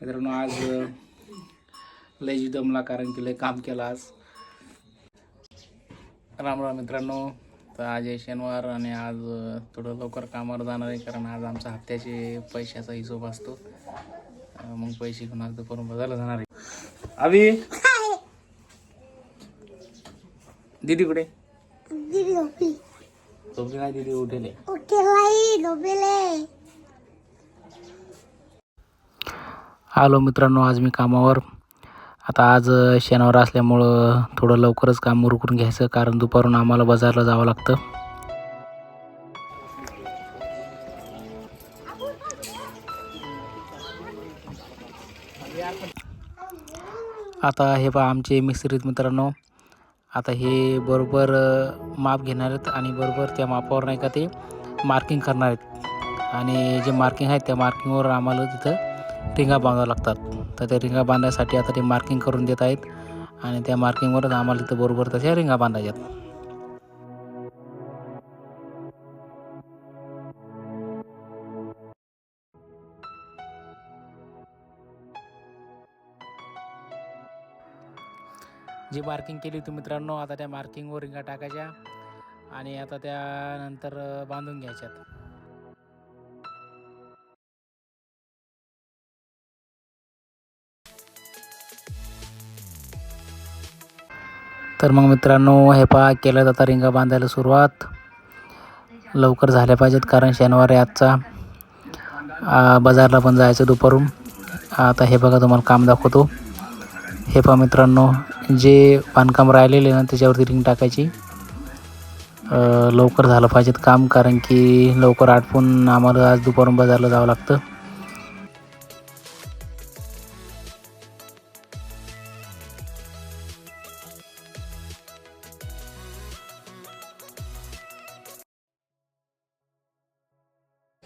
मित्रांनो आज लय जी दमला कारण की लय काम केलं आज. राम राम मित्रांनो. तर आज आहे शनिवार आणि आज थोडं लवकर कामावर जाणार आहे कारण आज आमचा हप्त्याचे पैशाचा हिशोब असतो. मग पैसे घेऊन आज दुपारून बजायला जाणार आहे. अभि? दीदी कुठे? दीदी झोपली. झोपली नाही दीदी उठेले आलो हॅलो मित्रांनो आज मी कामावर. आता आज शनिवार असल्यामुळं थोडं लवकरच काम उरकून घ्यायचं कारण दुपारून आम्हाला बाजारला जावं लागतं. आता हे पहा आमचे मिस्त्रीत मित्रांनो. आता हे बरोबर माप घेणार आहेत आणि बरोबर त्या मापावर नाही का ते मार्किंग करणार आहेत. आणि जे मार्किंग आहे त्या मार्किंगवर आम्हाला तिथं रिंगा बांधावं लागतात. तर त्या रिंगा बांधायसाठी आता ते मार्किंग करून देत आहेत आणि त्या मार्किंगवरच आम्हाला तिथं बरोबर तशा रिंगा बांधायच्यात जी मार्किंग केली होती मित्रांनो आता त्या मार्किंगवर रिंगा टाकायच्या आणि आता त्यानंतर बांधून घ्यायच्यात. तर मग मित्रांनो हे पहा केलं जाता रिंगा बांधायला सुरुवात. लवकर झाल्या पाहिजेत कारण शनिवार आहे आजचा. बाजारला पण जायचं दुपारून. आता हे बघा तुम्हाला काम दाखवतो. हे पहा मित्रांनो जे बांधकाम राहिलेले ना त्याच्यावरती रिंग टाकायची. लवकर झालं पाहिजेत काम कारण की लवकर आटपून आम्हाला आज दुपारून बाजारला जावं लागतं.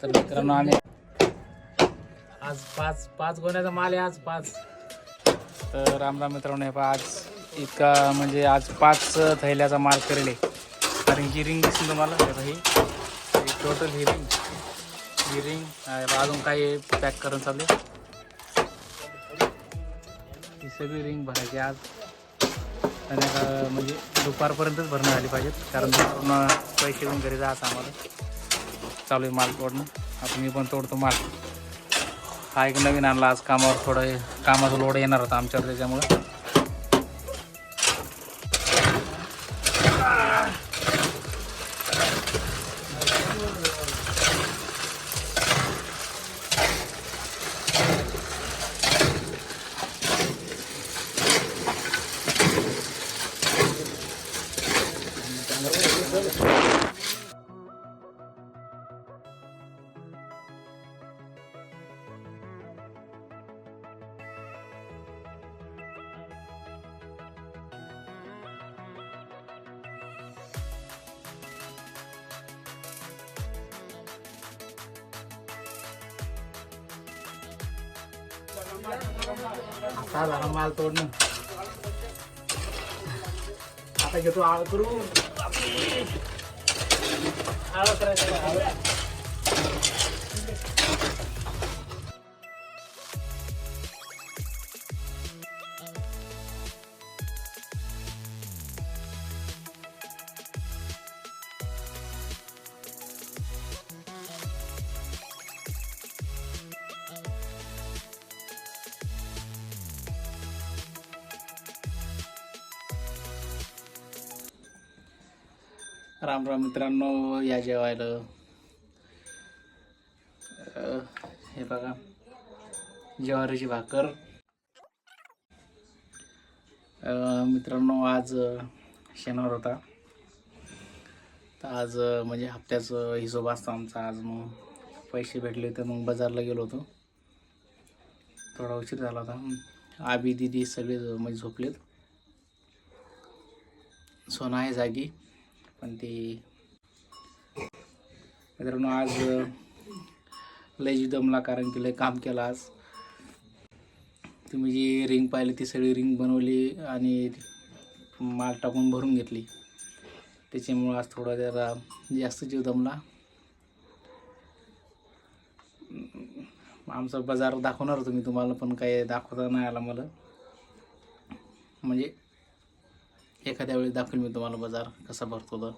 तर मित्रांनो आम्ही आज पाच पाच गोण्याचा माल आहे आज पाच. तर रामराम मित्रांनो हे आज इतका म्हणजे आज पाच थैल्याचा माल करेल आहे. कारण की रिंग दिसली तुम्हाला ही टोटल ही. रिंग. ही रिंग अजून काही पॅक करून चालले. ही सगळी रिंग भरायची आज. संध्याकाळ म्हणजे दुपारपर्यंतच भरणं झाली पाहिजेत कारण दुपारून पैसे घेऊन घरी जायचं आम्हाला. चालू आहे माल तोडणं आता मी पण तोडतो माल. हा एक नवीन आणला आज कामावर थोडं कामाचा लोड येणार होता आमच्यावर त्याच्यामुळं. आता झाला माल तोडणं आता राम राम मित्रांनो या जेवायला. हे बघा ज्वारीची भाकर. मित्रांनो आज शनिवार होता. तर आज म्हणजे हप्त्याचं हिशोब असतो आमचा. आज मग पैसे भेटले तर मग बाजारला गेलो होतो. थोडा उशीर झाला होता. आबी दिदी सगळे म्हणजे झोपलेत. सोना आहे जागी. पण ते मित्रांनो आज लय जी दमला कारण की लय काम केलं आज. तुम्ही जी रिंग पाहिली ती सगळी रिंग बनवली आणि माल टाकून भरून घेतली. त्याच्यामुळं आज थोडा जरा जास्त जीव दमला. आमचा बाजार दाखवणार होतो तुम्हाला पण काही दाखवता नाही आला मला. म्हणजे एखाद्या वेळेस दाखवेल मी तुम्हाला बाजार कसा भरतो तर.